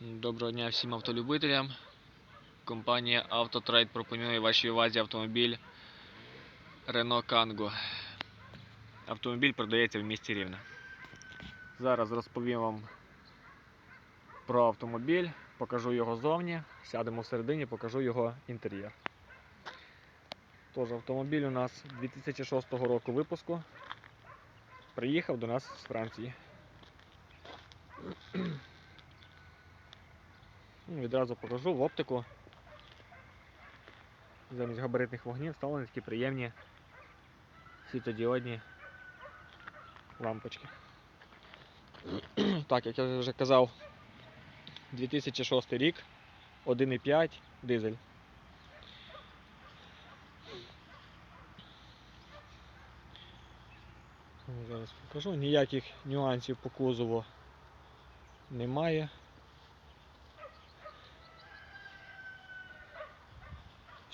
Доброго дня всім автолюбителям. Компанія Autotrade пропонує вашій увазі автомобіль Renault Kangoo. Автомобіль продається в місті Рівне. Зараз розповім вам про автомобіль, покажу його зовні, сядемо всередині, покажу його інтер'єр. Тож, автомобіль у нас 2006 року випуску. Приїхав до нас з Франції. Ну, Відразу покажу в оптику. Замість габаритних вогнів вставлені такі приємні світодіодні лампочки. Так, як я вже казав, 2006 рік, 1,5 дизель. Зараз покажу. Ніяких нюансів по кузову немає.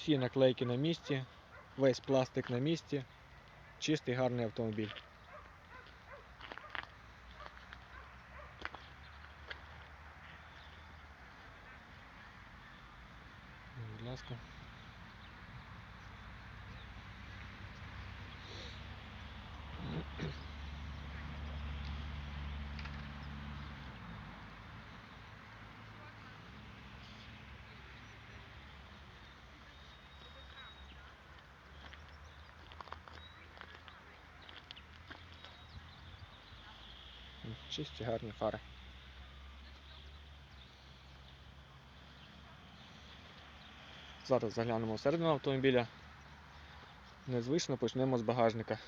Всі наклейки на місці, весь пластик на місці, чистий гарний автомобіль. Будь ласка. Чисті гарні фари. Зараз заглянемо всередину автомобіля. Незвично почнемо з багажника,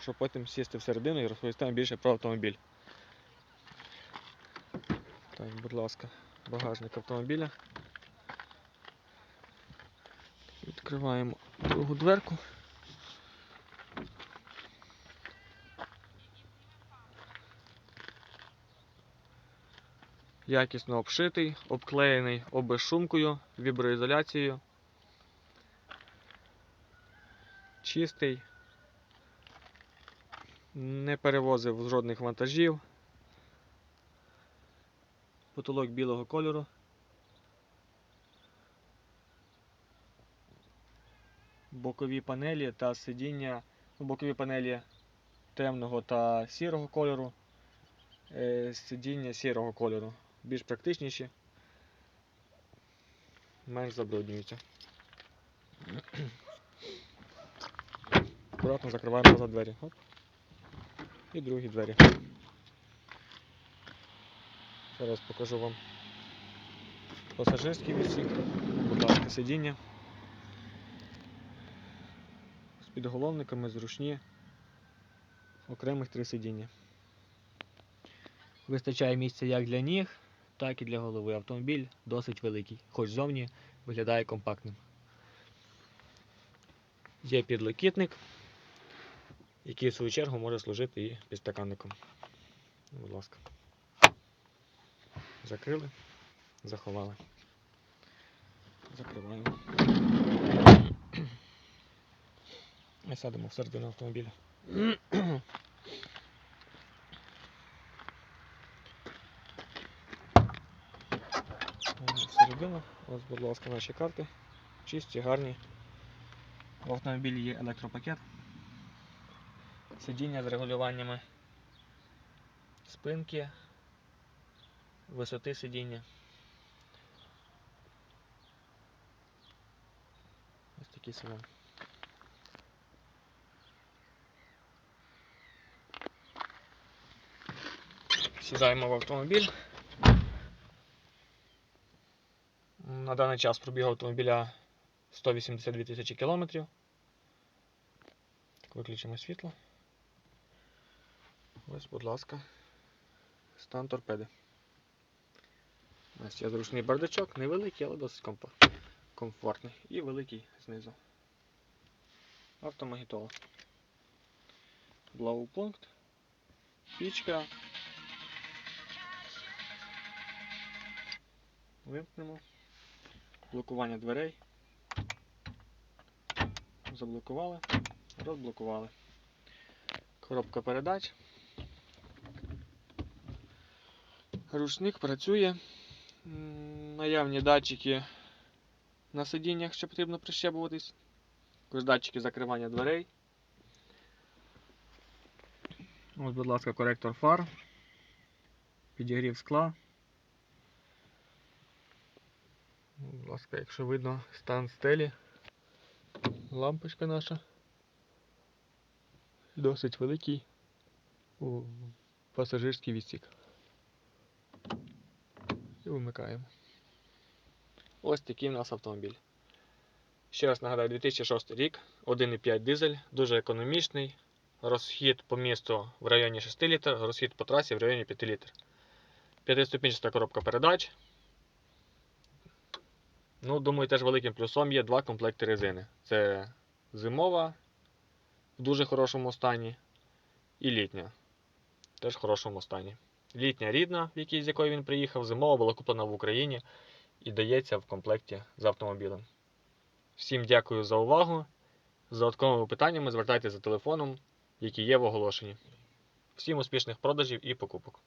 щоб потім сісти всередину і розповісти більше про автомобіль. Так, будь ласка, багажник автомобіля. Відкриваємо другу дверку. Якісно обшитий, обклеєний обезшумкою, віброізоляцією. Чистий. Не перевозив жодних вантажів. Потолок білого кольору. Бокові панелі та сидіння, ну, бокові панелі темного та сірого кольору, е, сидіння сірого кольору більш практичніші, менш забруднюються. Акуратно закриваємо назад двері. Оп. І другі двері. Зараз покажу вам пасажирський відсік, будь ласка, сидіння. З підголовниками зручні окремих три сидіння. Вистачає місця як для ніг, так і для голови. Автомобіль досить великий, хоч зовні виглядає компактним. Є підлокітник, який в свою чергу може служити і підстаканником. Будь ласка. Закрили, заховали. Закриваємо. І садимо всередину автомобіля. Всередину. Ось, будь ласка, наші карти. Чисті, гарні. В автомобілі є електропакет. Сидіння з регулюваннями спинки, висоти сидіння. Ось такий салон. Сідаємо в автомобіль. На даний час пробіг автомобіля 182 тисячі кілометрів. Так, виключимо світло. Ось, будь ласка, стан торпеди. Ось є зручний бардачок, невеликий, але досить комфортний. І великий знизу. Автомагітола. Блау-пункт. Пічка. Вимкнемо блокування дверей. Заблокували, розблокували. Коробка передач. Ручник працює, Наявні датчики на сидіннях, що потрібно прищепуватись. Також датчики закривання дверей. Ось, будь ласка, коректор фар. Підігрів скла. Будь ласка, якщо видно стан стелі. Лампочка наша. Досить великий у пасажирський відсік. І вимикаємо. Ось такий у нас автомобіль. Ще раз нагадаю, 2006 рік, 1,5 дизель, дуже економічний. Розхід по місту в районі 6 літр, розхід по трасі в районі 5 літр. П'ятиступінчаста коробка передач. Ну, думаю, теж великим плюсом є два комплекти резини. Це зимова в дуже хорошому стані і літня. Теж в хорошому стані. Літня рідна, з якої він приїхав, зимова була куплена в Україні і дається в комплекті з автомобілем. Всім дякую за увагу. З додатковими питаннями звертайтеся за телефоном, який є в оголошенні. Всім успішних продажів і покупок.